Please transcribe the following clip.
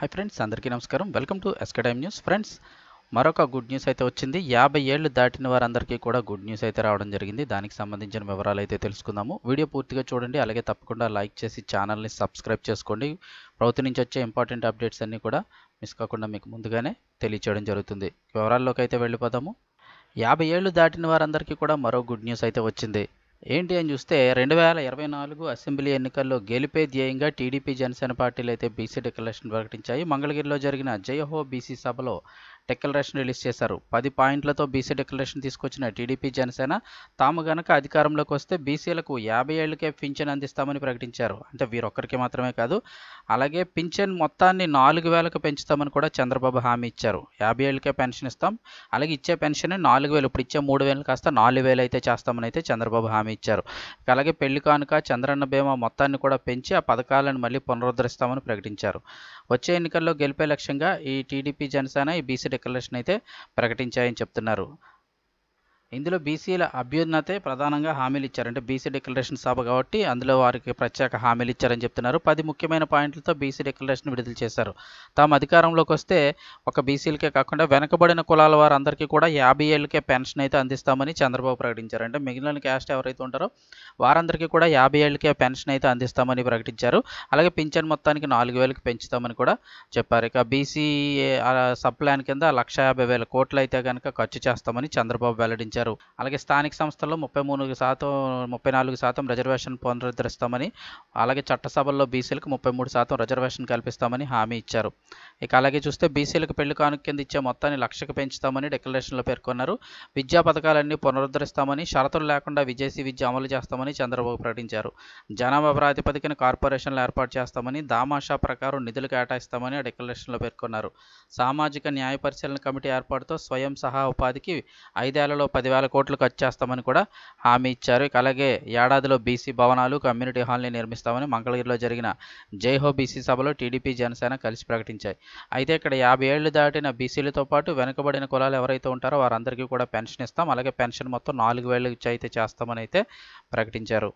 Hi friends అందరికీ నమస్కారం. Welcome to ఎస్కడైమ్ న్యూస్ ఫ్రెండ్స్ మరొక గుడ్ న్యూస్ అయితే వచ్చింది. యాభై ఏళ్ళు దాటిన వారందరికీ కూడా గుడ్ న్యూస్ అయితే రావడం జరిగింది. దానికి సంబంధించిన వివరాలు అయితే తెలుసుకుందాము. వీడియో పూర్తిగా చూడండి. అలాగే తప్పకుండా లైక్ చేసి ఛానల్ని సబ్స్క్రైబ్ చేసుకోండి. ప్రభుత్వం నుంచి వచ్చే ఇంపార్టెంట్ అప్డేట్స్ అన్నీ కూడా మిస్ కాకుండా మీకు ముందుగానే తెలియచేయడం జరుగుతుంది. వివరాల్లోకి అయితే వెళ్ళిపోదాము. యాభై ఏళ్ళు దాటిన వారందరికీ కూడా మరో గుడ్ న్యూస్ అయితే వచ్చింది. ఏంటి అని చూస్తే రెండు వేల ఇరవై నాలుగు అసెంబ్లీ ఎన్నికల్లో గెలిపే ధ్యేయంగా టీడీపీ జనసేన పార్టీలు అయితే బీసీ డిక్లరేషన్ ప్రకటించాయి. మంగళగిరిలో జరిగిన జయహో బీసీ సభలో డిక్లరేషన్ రిలీజ్ చేశారు. పది పాయింట్లతో బీసీ డిక్లరేషన్ తీసుకొచ్చిన టీడీపీ జనసేన తాము గనక అధికారంలోకి వస్తే బీసీలకు యాభై ఏళ్ళకే పింఛన్ అందిస్తామని ప్రకటించారు. అంటే వీరొక్కరికి మాత్రమే కాదు అలాగే పింఛన్ మొత్తాన్ని నాలుగు వేలకు పెంచుతామని కూడా చంద్రబాబు హామీ ఇచ్చారు. యాభై ఏళ్ళకే పెన్షన్ ఇస్తాం అలాగే ఇచ్చే పెన్షన్ నాలుగు వేలు ఇప్పుడు ఇచ్చే మూడు వేలు కాస్త నాలుగు వేలు అయితే చేస్తామని అయితే చంద్రబాబు హామీ ఇచ్చారు. అలాగే పెళ్ళి కానుక చంద్రన్న బీమా మొత్తాన్ని కూడా పెంచి ఆ పథకాలను మళ్ళీ పునరుద్ధరిస్తామని ప్రకటించారు. వచ్చే ఎన్నికల్లో గెలిపే లక్ష్యంగా ఈ టీడీపీ జనసేన ఈ బీసీ డిక్లరేషన్ అయితే ప్రకటించాయని చెప్తున్నారు. ఇందులో బీసీల అభ్యున్నతే ప్రధానంగా హామీలు ఇచ్చారు అంటే బీసీ డిక్లరేషన్ సభ కాబట్టి అందులో వారికి ప్రత్యేక హామీలు ఇచ్చారని చెప్తున్నారు. పది ముఖ్యమైన పాయింట్లతో బీసీ డిక్లరేషన్ విడుదల చేశారు. తాము అధికారంలోకి వస్తే ఒక బీసీలకే కాకుండా వెనకబడిన కులాల వారందరికీ కూడా యాభై ఏళ్ళకే పెన్షన్ అయితే అందిస్తామని చంద్రబాబు ప్రకటించారు అంటే మిగిలిన క్యాస్ట్ ఎవరైతే ఉంటారో వారందరికీ కూడా యాభై ఏళ్ళకే పెన్షన్ అయితే అందిస్తామని ప్రకటించారు. అలాగే పింఛన్ మొత్తానికి నాలుగు వేలకు పెంచుతామని కూడా చెప్పారు. ఇక బీసీ సబ్ ప్లాన్ కింద లక్ష యాభై వేల కోట్లు అయితే కనుక ఖర్చు చేస్తామని చంద్రబాబు వెల్లడించారు. అలాగే స్థానిక సంస్థల్లో ముప్పై మూడు శాతం ముప్పై నాలుగు శాతం రిజర్వేషన్ పునరుద్ధరిస్తామని అలాగే చట్టసభల్లో బీసీలకు ముప్పై మూడు శాతం రిజర్వేషన్ కల్పిస్తామని హామీ ఇచ్చారు. ఇక అలాగే చూస్తే బీసీలకు పెళ్ళి కానుక కింద ఇచ్చే మొత్తాన్ని లక్షకు పెంచుతామని డిక్లరేషన్లో పేర్కొన్నారు. విద్యా పథకాలన్నీ పునరుద్ధరిస్తామని షరతులు లేకుండా విదేశీ విద్య అమలు చేస్తామని చంద్రబాబు ప్రకటించారు. జనాభా ప్రాతిపదికన కార్పొరేషన్లు ఏర్పాటు చేస్తామని దామాషా ప్రకారం నిధులు కేటాయిస్తామని ఆ డిక్లరేషన్లో పేర్కొన్నారు. సామాజిక న్యాయ పరిశీలన కమిటీ ఏర్పాటుతో స్వయం సహా ఉపాధికి ఐదేళ్ళలో పదివేల కోట్లు ఖర్చు చేస్తామని కూడా హామీ ఇచ్చారు. ఇక అలాగే ఏడాదిలో బీసీ భవనాలు కమ్యూనిటీ హాల్ని నిర్మిస్తామని మంగళగిరిలో జరిగిన జైహో బీసీ సభలో టీడీపీ జనసేన కలిసి ప్రకటించాయి. అయితే ఇక్కడ యాభై ఏళ్ళు దాటిన బీసీలతో పాటు వెనుకబడిన కులాలు ఎవరైతే ఉంటారో వారందరికీ కూడా పెన్షన్ ఇస్తాం. అలాగే పెన్షన్ మొత్తం నాలుగు వేలు అయితే చేస్తామని అయితే ప్రకటించారు.